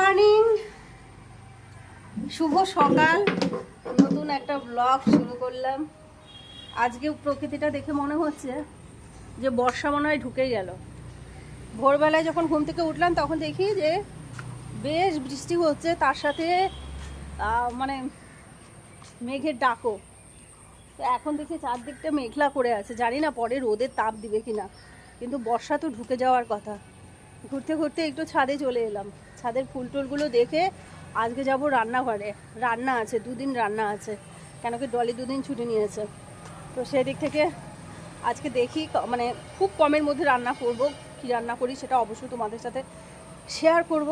Morning. শুভ সকাল। নতুন একটা ব্লগ শুরু করলাম। আজকে প্রকৃতিটা দেখে মনে হচ্ছে যে বর্ষা মনে হয় ঢুকে গেল। ভোরবেলায় যখন ঘুম থেকে উঠলাম, তখন দেখি যে বেশ বৃষ্টি হচ্ছে। তার সাথে মানে মেঘের ডাকো তো এখন দেখি চারদিকটা মেঘলা করে আছে। জানি না পরে রোদের তাপ দিবে কিনা। কিন্তু বর্ষা তো ঢুকে যাওয়ার কথা। ঘুরতে ঘুরতে একটু ছাদে চলে এলাম। ছাদের ফুল টুলগুলো দেখে আজকে যাব রান্নাঘরে। রান্না আছে, দুদিন রান্না আছে। কেন কি ডলি দুদিন ছুটি নিয়েছে। তো সেই দিক থেকে আজকে দেখি মানে খুব কমের মধ্যে রান্না করব, কি রান্না করি সেটা অবশ্যই তোমাদের সাথে শেয়ার করব।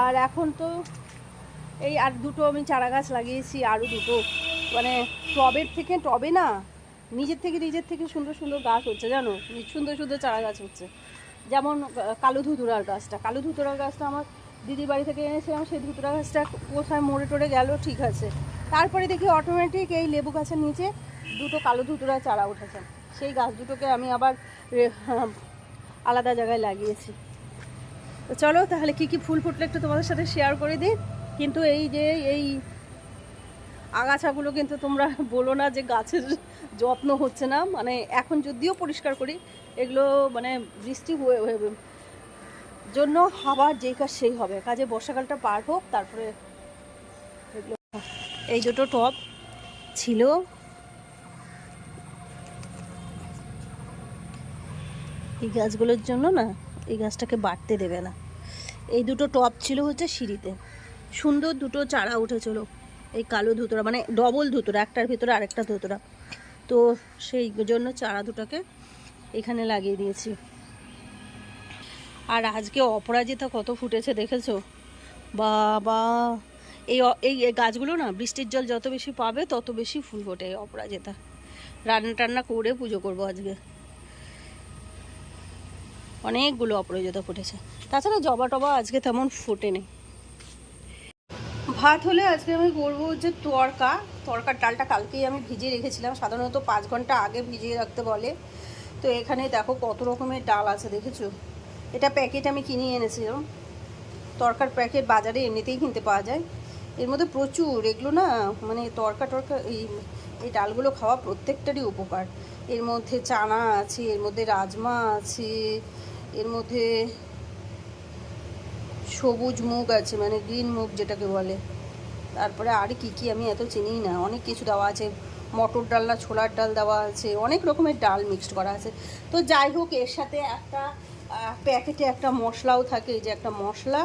আর এখন তো এই আর দুটো আমি চারা গাছ লাগিয়েছি, আরও দুটো। মানে টবের থেকে, টবে না, নিজের থেকে নিজের থেকে সুন্দর সুন্দর গাছ হচ্ছে, জানো? সুন্দর সুন্দর চারা গাছ হচ্ছে। যেমন কালো ধুতুরার গাছটা। কালো ধুতুরার গাছটা আমার দিদির বাড়ি থেকে এনেছিলাম, সেই ধুতুরা গাছটা কোথায় মরে টরে গেল ঠিক আছে। তারপরে দেখি অটোমেটিক এই লেবু গাছের নিচে দুটো কালো ধুতুরা চারা উঠেছে। সেই গাছ দুটোকে আমি আবার আলাদা জায়গায় লাগিয়েছি। চলো তাহলে কি কি ফুল ফুটলে একটু তোমাদের সাথে শেয়ার করে দিই। কিন্তু এই যে, এই আগাছাগুলো কিন্তু তোমরা বলো না যে গাছের যত্ন হচ্ছে না। মানে এখন যদিও পরিষ্কার করি, এগুলো মানে বৃষ্টি হয়ে হয়ে জন্য আবার যেই কাজ সেই হবে। কাজে বর্ষাকালটা পার হোক, তারপরে এগুলো এই দুটো টব ছিল। এই গাছগুলোর জন্য না, এই গাছটাকে বাড়তে দেবে না। এই দুটো টব ছিল হচ্ছে সিঁড়িতে। সুন্দর দুটো চারা উঠেছিল। এই কালো ধুতরা মানে ডবল ধুতরা, একটার ভিতরে আরেকটা ধুতরা। তো সেই জন্য চারা দুটাকে এখানে লাগিয়ে দিয়েছি। আর আজকে অপরাজিতা কত ফুটেছে দেখেছ? বাবা! এই এই গাছগুলো না, বৃষ্টির জল যত বেশি পাবে, তত বেশি ফুল ফোটে এই অপরাজিতা। রান্না টান্না করে পুজো করব আজকে। অনেকগুলো অপরাজিতা ফুটেছে। তাছাড়া জবা টবা আজকে তেমন ফোটেনি। ভাত হলে আজকে আমি করব যে তরকা। তরকার ডালটা কালকেই আমি ভিজিয়ে রেখেছিলাম। সাধারণত পাঁচ ঘণ্টা আগে ভিজিয়ে রাখতে বলে। তো এখানে দেখো কত রকমের ডাল আছে, দেখেছ? এটা প্যাকেট আমি কিনে এনেছিলাম। তরকার প্যাকেট বাজারে এমনিতেই কিনতে পাওয়া যায়। এর মধ্যে প্রচুর। এগুলো না মানে তরকা টরকা, এই এই ডালগুলো খাওয়া প্রত্যেকটারই উপকার। এর মধ্যে চানা আছে, এর মধ্যে রাজমা আছে, এর মধ্যে সবুজ মুগ আছে মানে গ্রিন মুগ যেটাকে বলে। তারপরে আর কি কি আমি এত চিনি না। অনেক কিছু দেওয়া আছে। মটর ডাল না ছোলার ডাল দেওয়া আছে। অনেক রকমের ডাল মিক্সড করা আছে। তো যাই হোক, এর সাথে একটা প্যাকেটে একটা মশলাও থাকে, এই যে একটা মশলা।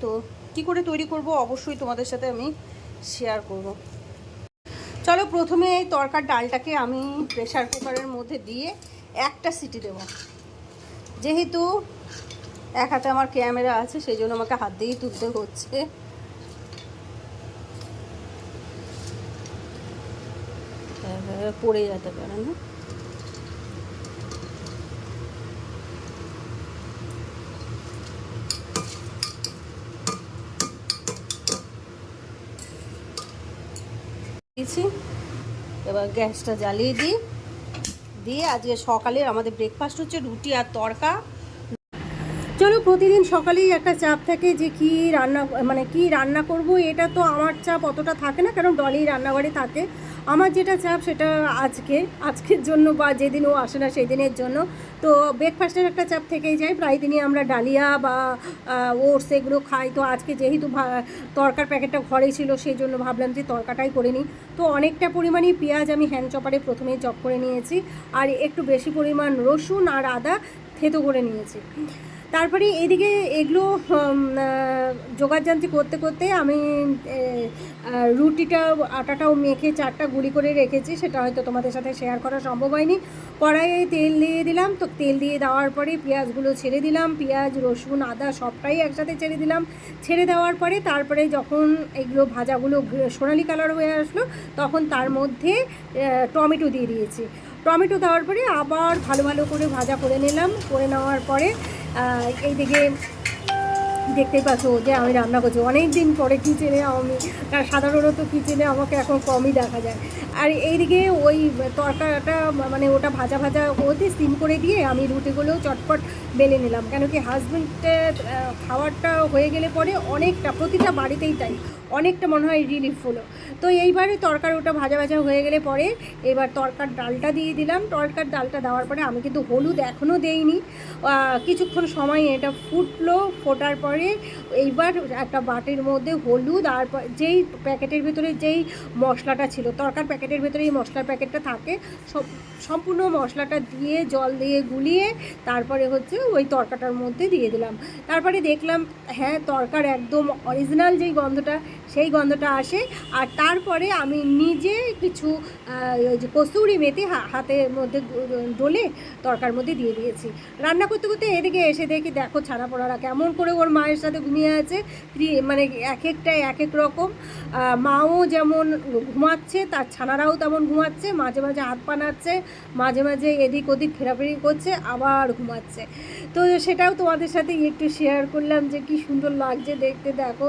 তো কি করে তৈরি করব? অবশ্যই তোমাদের সাথে আমি শেয়ার করব। চলো প্রথমে এই তরকার ডালটাকে আমি প্রেশার কুকারের মধ্যে দিয়ে একটা সিটি দেবো। যেহেতু এক হাতে আমার ক্যামেরা আছে, সেই জন্য আমাকে হাত দিয়েই তুলতে হচ্ছে। পড়ে যেতে পারে না। এবার গ্যাসটা জ্বালিয়ে দিই। দিয়ে আজকে সকালে আমাদের ব্রেকফাস্ট হচ্ছে রুটি আর তড়কা। চলো প্রতিদিন সকালেই একটা চাপ থাকে যে কি রান্না মানে কি রান্না করব, এটা তো আমার চাপ অতটা থাকে না, কারণ ডলি রান্নাঘরে থাকে। আমার যেটা চাপ সেটা আজকে, আজকের জন্য বা যেদিন ও আসে না সেই দিনের জন্য। তো ব্রেকফাস্টের একটা চাপ থেকেই যায়। প্রায় দিনই আমরা ডালিয়া বা ওটস এগুলো খাই। তো আজকে যেহেতু তরকার প্যাকেটটা ঘরেই ছিল, সেই জন্য ভাবলাম যে তরকাটাই করে নিই। তো অনেকটা পরিমাণে পেঁয়াজ আমি হ্যান্ড চপারে প্রথমেই চপ করে নিয়েছি। আর একটু বেশি পরিমাণ রসুন আর আদা থেতো করে নিয়েছি। তারপরে এদিকে এগুলো আহ, করতে করতে আমি রুটিটা আটাটাও মেখে চারটা গুঁড়ি করে রেখেছি সেটা হয়তো তোমাদের সাথে শেয়ার করা সম্ভব হয়নি। কড়াইয়ে তেল দিয়ে দিলাম তো তেল দিয়ে দেওয়ার পরে পেঁয়াজগুলো ছেড়ে দিলাম পেঁয়াজ রসুন আদা সবটাই একসাথে ছেড়ে দিলাম। ছেড়ে দেওয়ার পরে তারপরে যখন এগুলো ভাজাগুলো সোনালি কালার হয়ে আসলো তখন তার মধ্যে টমেটো দিয়ে দিয়েছি। টমেটো দেওয়ার পরে আবার ভালো ভালো করে ভাজা করে নিলাম। করে নেওয়ার পরে এইদিকে দেখতে পাচ্ছ যে আমি রান্না করছি। অনেক দিন পরে কিচেনে আমি সাধারণত কিচেনে আমাকে এখন কমই দেখা যায়। আর এইদিকে ওই তরকাটা মানে ওটা ভাজা ভাজা হতে সিম করে দিয়ে আমি রুটিগুলো চটপট বেলে নিলাম। কেন কি হাজব্যান্ডের খাওয়ারটা হয়ে গেলে পরে অনেকটা, প্রতিটা বাড়িতেই তাই। অনেকটা মনে হয় রিলিফ হলো। তো এইবারে তরকার ওটা ভাজা ভাজা হয়ে গেলে পরে এবার তরকার ডালটা দিয়ে দিলাম। তরকার ডালটা দেওয়ার পরে আমি কিন্তু হলুদ এখনও দেইনি। কিছুক্ষণ সময় এটা ফুটলো, ফোটার পরে এইবার একটা বাটির মধ্যে হলুদ আর যেই প্যাকেটের ভিতরে যেই মশলাটা ছিল, তরকার প্যাকেটের ভিতরে এই মশলার প্যাকেটটা থাকে সম্পূর্ণ মশলাটা দিয়ে, জল দিয়ে গুলিয়ে তারপরে হচ্ছে ওই তরকাটার মধ্যে দিয়ে দিলাম। তারপরে দেখলাম হ্যাঁ তরকার একদম অরিজিনাল যেই গন্ধটা, সেই গন্ধটা আসে। আর তারপরে আমি নিজে কিছু যে কসুরি মেথি হাতের মধ্যে ডলে তরকার মধ্যে দিয়ে দিয়েছি। রান্না করতে করতে এদিকে এসে দেখি, দেখো ছানা পড়ারা কেমন করে ওর মায়ের সাথে ঘুমিয়ে আছে। মানে এক একটাই এক এক রকম। মাও যেমন ঘুমাচ্ছে, তার ছানারাও তেমন ঘুমাচ্ছে। মাঝে মাঝে হাত পা নাড়ছে মাঝে মাঝে এদিক ওদিক ফেরাফেরি করছে, আবার ঘুমাচ্ছে। তো সেটাও তোমাদের সাথে একটু শেয়ার করলাম যে কি সুন্দর লাগছে দেখতে, দেখো।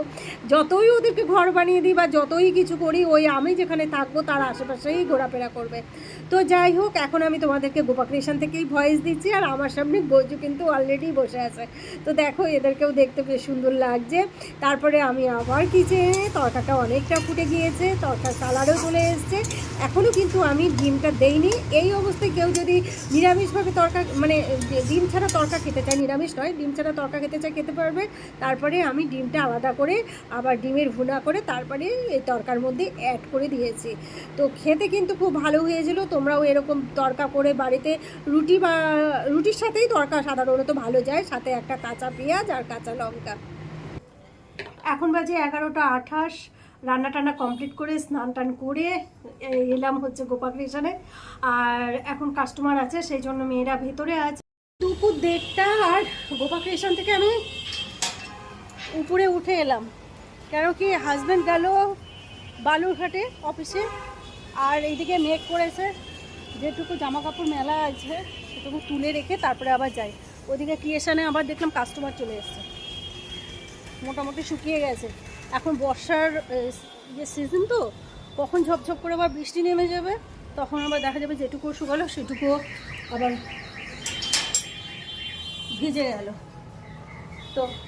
যতই ওদেরকে ঘর বানিয়ে দিই বা যতই কিছু করি, ওই আমি যেখানে থাকব তার আশেপাশেই ঘোরাফেরা করবে। তো যাই হোক, এখন আমি তোমাদেরকে গোপা ক্রিয়েশন থেকেই ভয়েস দিচ্ছি আর আমার সামনে গজু কিন্তু অলরেডি বসে আছে। তো দেখো, এদেরকেও দেখতে বেশ সুন্দর লাগছে। তারপরে আমি আবার কিচেনে তরকাটা অনেকটা ফুটে গিয়েছে, তরকার কালারও চলে এসছে। এখনও কিন্তু আমি ডিমটা দেইনি। এই অবস্থায় কেউ যদি নিরামিষভাবে তরকা মানে ডিম ছাড়া তরকা খেতে চায়, নিরামিষ নয়, ডিম ছাড়া তরকা খেতে চায়, খেতে পারবে। তারপরে আমি ডিমটা আলাদা করে, আবার ডিমের ভুনা করে তারপরে এই তরকার মধ্যে অ্যাড করে দিয়েছি। তো খেতে কিন্তু খুব ভালো হয়েছিল, তোমরাও এরকম তরকা করে বাড়িতে রুটি বা, রুটির সাথেই তরকা সাধারণত ভালো যায়, সাথে একটা কাঁচা পেঁয়াজ আর কাঁচা লঙ্কা। এখন বাজে এগারোটা আঠাশ রান্না টান্না কমপ্লিট করে স্নান টান করে এলাম হচ্ছে গোপা ক্রিয়েশনে আর এখন কাস্টমার আছে, সেই জন্য মেয়েরা ভেতরে আছে। দুপুর দেড়টা আর গোপা ক্রিয়েশন থেকে আমি উপরে উঠে এলাম। কেন কি হাজব্যান্ড গেল বালুরঘাটে অফিসে আর এইদিকে মেঘ করেছে। যেটুকু জামা কাপড় মেলা আছে সেটুকু তুলে রেখে তারপরে আবার যাই। ওদিকে ক্রিয়েশনে আবার দেখলাম কাস্টমার চলে এসছে। মোটামুটি শুকিয়ে গেছে। এখন বর্ষার আহ, ইয়ে সিজন তো কখন ঝপঝপ করে আবার বৃষ্টি নেমে যাবে তখন আবার দেখা যাবে যেটুকু শুকালো সেটুকুও আবার ভিজে গেল। তো